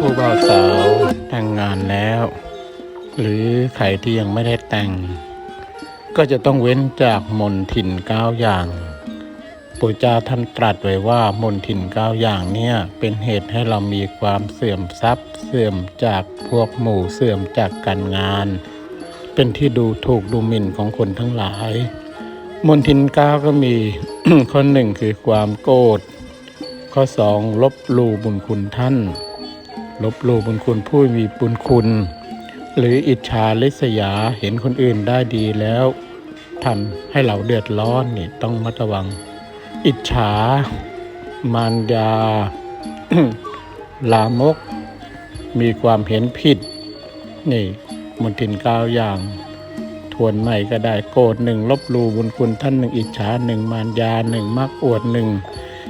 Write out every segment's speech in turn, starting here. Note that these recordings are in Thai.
ผู้บ่าวสาวแต่งงานแล้ว หรือใครที่ยังไม่ได้แต่ง ก็จะต้องเว้นจากมนถิ่นเก้าอย่างปู่เจ้าท่านตรัสไว้ว่ามนถิ่นเก้าอย่างเนี่ยเป็นเหตุให้เรามีความเสื่อมทรัพย์ เสื่อมจากพวกหมู่เสื่อมจากการงาน เป็นที่ดูถูกดูหมิ่นของคนทั้งหลาย มนทินเก้าก็มี ข้อหนึ่งคือความโกรธข้อสองลบหลู่บุญคุณท่าน ลบหลู่บุญคุณผู้มีบุญคุณ หรืออิจฉาริษยาเห็นคนอื่นได้ดีแล้วทำให้เราเดือดร้อนนี่ต้องมัดระวัง อิจฉามารยา ลามก มีความเห็นผิด นี่ มนทินเก้าอย่าง ทวนใหม่ก็ได้โกรธหนึ่งลบลูบุญคุณท่านหนึ่งอิจฉาหนึ่งมารยาหนึ่งมักอวดหนึ่ง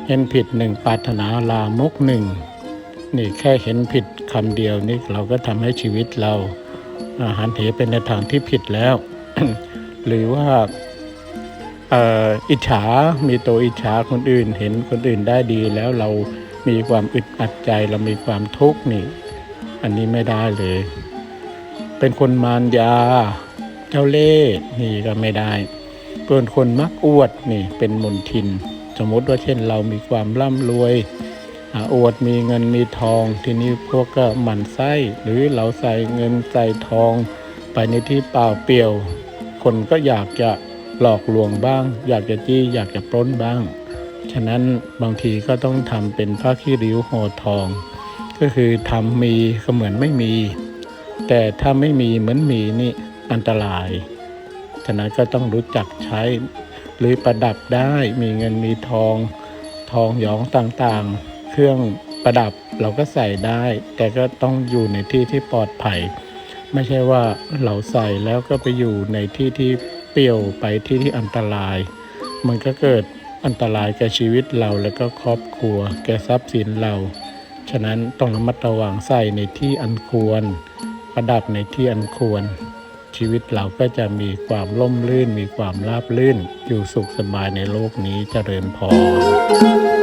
เห็นผิดหนึ่งปรารถนาลามกหนึ่งนี่แค่เห็นผิดคำเดียวนี่เราก็ทำให้ชีวิตเราอาหันเหเป็นในทางที่ผิดแล้ว หรือว่าอิจฉา มีตัวอิจฉาคนอื่น เห็นคนอื่นได้ดีแล้วเรามีความอึดอัดใจเรามีความทุกข์นี่ อันนี้ไม่ได้เลย เป็นคนมารยา เจ้าเล่ห์นี่ก็ไม่ได้เป็นคนมักอวดนี่เป็นมนทิน สมมติว่าเช่นเรามีความร่ำรวยอาอวดมีเงินมีทองทีนี้พวกก็หมั่นไส้หรือเราใส่เงินใส่ทอง ไปในที่เปล่าเปลี่ยว คนก็อยากจะหลอกลวงบ้าง อยากจะจี้อยากจะปล้นบ้าง ฉะนั้นบางทีก็ต้องทำเป็นผ้าขี้ริ้วห่อทอง ก็คือทำมีก็เหมือนไม่มี แต่ถ้าไม่มีเหมือนมีนี่อันตราย ฉะนั้นก็ต้องรู้จักใช้ หรือประดับได้มีเงินมีทอง ทองหยองต่างๆ เครื่องประดับเราก็ใส่ได้ แต่ก็ต้องอยู่ในที่ที่ปลอดภัย ไม่ใช่ว่าเราใส่แล้วก็ไปอยู่ในที่ที่เปี่ยวไปที่ที่อันตราย มันก็เกิดอันตรายแก่ชีวิตเราแล้วก็ครอบครัว แก่ทรัพย์สินเรา ฉะนั้นต้องระมัดระวังใส่ในที่อันควร ประดับในที่อันควร ชีวิตเราก็จะมีความล่มลื่น มีความราบลื่น อยู่สุขสบายในโลกนี้เจริญพร